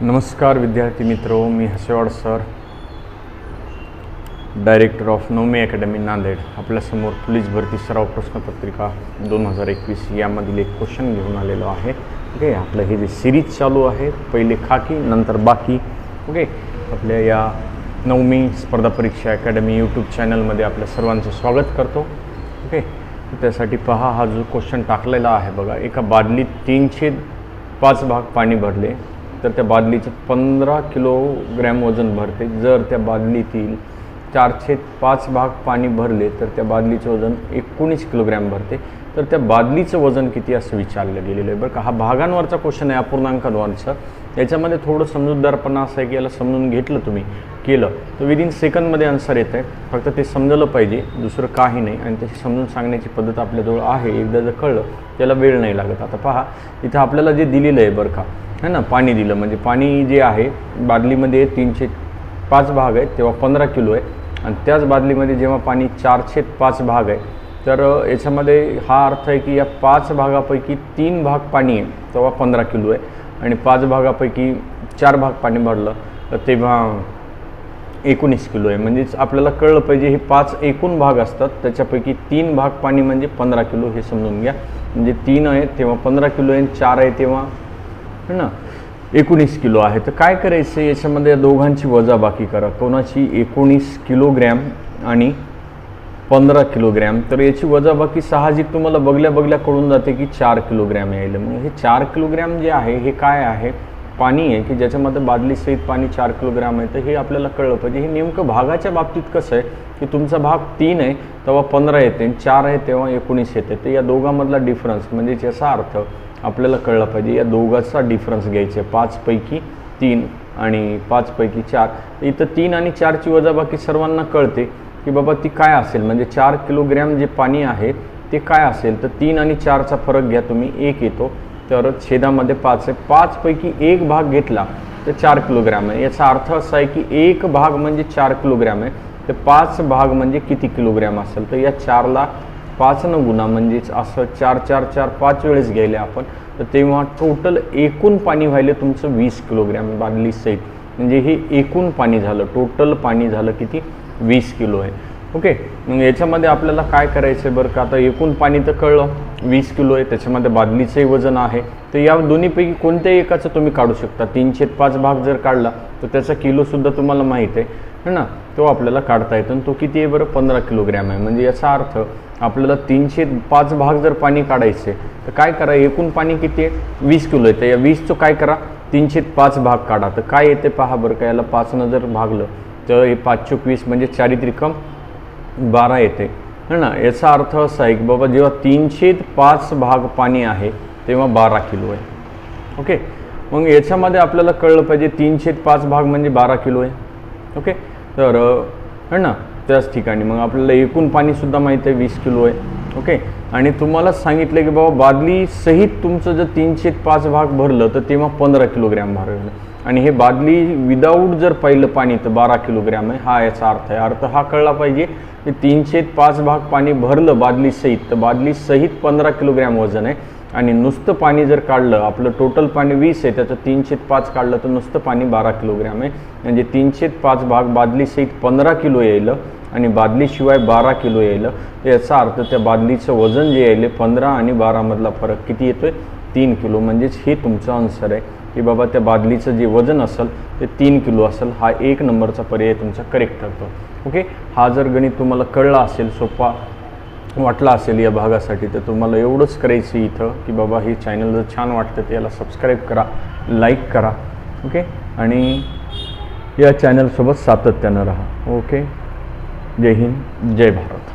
नमस्कार विद्यार्थी मित्र मी Hasewad sir director of Navami academy Nanded. आपल्यासमोर पोलीस भरती सराव प्रश्नपत्रिका दोन हजार एकवीस यामधील एक क्वेश्चन घेऊन आलेलो आहे. ओके आपलं हे जे सिरीज चालू आहे पहिले खाकी नंतर बाकी. ओके आपल्या या नवमी स्पर्धा परीक्षा अकॅडमी यूट्यूब चॅनलमध्ये आपल्या सर्वांचं स्वागत करतो. ओके त्यासाठी पहा हा जो क्वेश्चन टाकलेला आहे बघा एका बादलीत तीनशे पाच भाग पाणी भरले. तर त्या बादलीचं पंधरा किलोग्रॅम वजन भरते. जर त्या बादलीतील चारशे पाच भाग पाणी भरले तर त्या बादलीचं वजन एकोणीस किलोग्रॅम भरते. तर त्या बादलीचं वजन किती असं विचारलं गेलेलं आहे बरं का. हा भागांवरचा क्वेश्चन आहे अपूर्णांकांवरचा. याच्यामध्ये थोडं समजूतदारपणा असं आहे की याला समजून घेतलं तुम्ही केलं. तर विदिन सेकंदमध्ये आन्सर येत आहे. फक्त ते समजलं पाहिजे दुसरं काही नाही. आणि त्याची समजून सांगण्याची पद्धत आपल्याजवळ आहे. एकदा जर कळलं त्याला वेळ नाही लागत. आता पहा इथं आपल्याला जे दिलेलं आहे बरं का है ना पाणी दिलं. म्हणजे पाणी जे आहे बादलीमध्ये तीनशे पाच भाग आहेत तेव्हा पंधरा किलो आहे. आणि त्याच बादलीमध्ये जेव्हा पाणी चारशे पाच भाग आहे तर याच्यामध्ये हा अर्थ आहे की या पाच भागापैकी तीन भाग पाणी आहे तेव्हा पंधरा किलो आहे. आणि पाच भागापैकी चार भाग पाणी भरलं तर तेव्हा एकोणीस किलो आहे. म्हणजेच आपल्याला कळलं पाहिजे हे पाच एकूण भाग असतात. त्याच्यापैकी तीन भाग पाणी म्हणजे पंधरा किलो हे समजून घ्या. म्हणजे तीन आहे तेव्हा पंधरा किलो आहे चार आहे तेव्हा है ना? एकोणीस किलो आहे. तर काय करायचं? याच्यामध्ये या दोघांची वजाबाकी करा. कोणाची? एकोणीस किलोग्रॅम आणि पंधरा किलोग्रॅम. तर याची वजाबाकी साहजिक तुम्हाला बघल्या बघल्या कळून जाते की चार किलोग्रॅम यायला. म्हणजे हे चार किलोग्रॅम जे आहे हे काय आहे? पाणी आहे की ज्याच्यामध्ये बादलीसहित पाणी चार किलोग्रॅम आहे. तर हे आपल्याला कळलं पाहिजे. हे नेमकं भागाच्या बाबतीत कसं आहे? की तुमचा भाग तीन आहे तेव्हा पंधरा येते आणि चार आहे तेव्हा एकोणीस येते. तर या दोघांमधला डिफरन्स म्हणजे याचा अर्थ आपल्याला कळलं पाहिजे. या दोघांचा डिफरन्स घ्यायचा आहे. पाचपैकी तीन आणि पाचपैकी चार. इथं तीन आणि चारची वजाबाकी सर्वांना कळते की बाबा ती काय असेल. म्हणजे चार किलोग्रॅम जे पाणी आहे ते काय असेल? तर तीन आणि चारचा फरक घ्या तुम्ही. एक येतो. तर छेदामध्ये पाच आहे. पाचपैकी एक भाग घेतला तर चार किलोग्रॅम आहे. याचा अर्थ असा आहे की एक भाग म्हणजे चार किलोग्रॅम आहे. तर पाच भाग म्हणजे किती किलोग्रॅम असेल? तर या चारला पाच न गुणा म्हणजेच असं चार चार चार पाच वेळेस गेले आपण तर तेव्हा टोटल एकूण पाणी व्हायले तुमचं वीस किलोग्रॅम बादली सहित. म्हणजे हे एकूण पाणी झालं टोटल पाणी झालं किती? वीस किलो आहे. ओके मग याच्यामध्ये आपल्याला काय करायचं आहे बरं का? आता एकूण पाणी तर कळलं वीस किलो आहे त्याच्यामध्ये बादलीचंही वजन आहे. तर या दोन्हीपैकी कोणत्याही एकाचं तुम्ही काढू शकता. तीनशे पाच भाग जर काढला तर त्याचा किलोसुद्धा तुम्हाला माहीत आहे. है ना? तो आपल्याला काढता येतो आणि तो किती आहे बरं? पंधरा किलोग्रॅम आहे. म्हणजे याचा अर्थ आपल्याला तीनशे पाच भाग जर पाणी काढायचे तर काय करा? एकूण पाणी किती आहे? वीस किलो आहे. तर या वीसचं काय करा? तीनशे पाच भाग काढा. तर काय येते पहा बरं का? याला पाचनं जर भागलं तर हे पाच चूक वीस म्हणजे चारित्रिकम बारा येते. है ना? याचा अर्थ असा आहे की बाबा जेव्हा तीनशे पाच भाग पाणी आहे तेव्हा बारा किलो आहे. ओके? मग याच्यामध्ये आपल्याला कळलं पाहिजे तीनशे पाच भाग म्हणजे बारा किलो आहे. ओके? तर है ना? त्याच ठिकाणी. मग आपल्याला एकूण पाणीसुद्धा माहीत आहे वीस किलो आहे. ओके? आणि तुम्हाला सांगितलं की बाबा बादली सहित तुमचं जर तीनशे पाच भाग भरलं तर तेव्हा पंधरा किलोग्रॅम भरलं आणि हे बादली विदाऊट जर पाहिलं पाणी तर बारा किलोग्रॅम आहे. हा याचा अर्थ आहे. अर्थ हा कळला पाहिजे की तीनशे पाच भाग पाणी भरलं बादलीसहित तर बादली सहित पंधरा किलोग्रॅम वजन आहे. आणि नुसतं पाणी जर काढलं आपलं टोटल पाणी वीस आहे त्याचं तीनशे पाच काढलं तर नुसतं पाणी बारा किलोग्रॅम आहे. म्हणजे तीनशे पाच भाग बादलीसहित पंधरा किलो यायलं आणि बादलीशिवाय बारा किलो यायलं. तर याचा अर्थ त्या बादलीचं वजन जे यायलं पंधरा आणि बारामधला फरक किती येतोय? तीन किलो. म्हणजेच हे तुमचं आन्सर आहे की बाबा त्या बादलीचं जे वजन असेल ते तीन किलो असेल हा एक नंबरचा पर्याय तुमचा करेक्ट ठरतो. ओके हा जर गणित तुम्हाला कळला असेल सोपा वाटला असेल या भागासाठी तर तुम्हाला एवढंच करायचं इथं की बाबा हे चॅनल जर छान वाटतं तर याला सबस्क्राईब करा लाईक करा ओके आणि या चॅनलसोबत सातत्यानं राहा ओके जय हिंद जय भारत.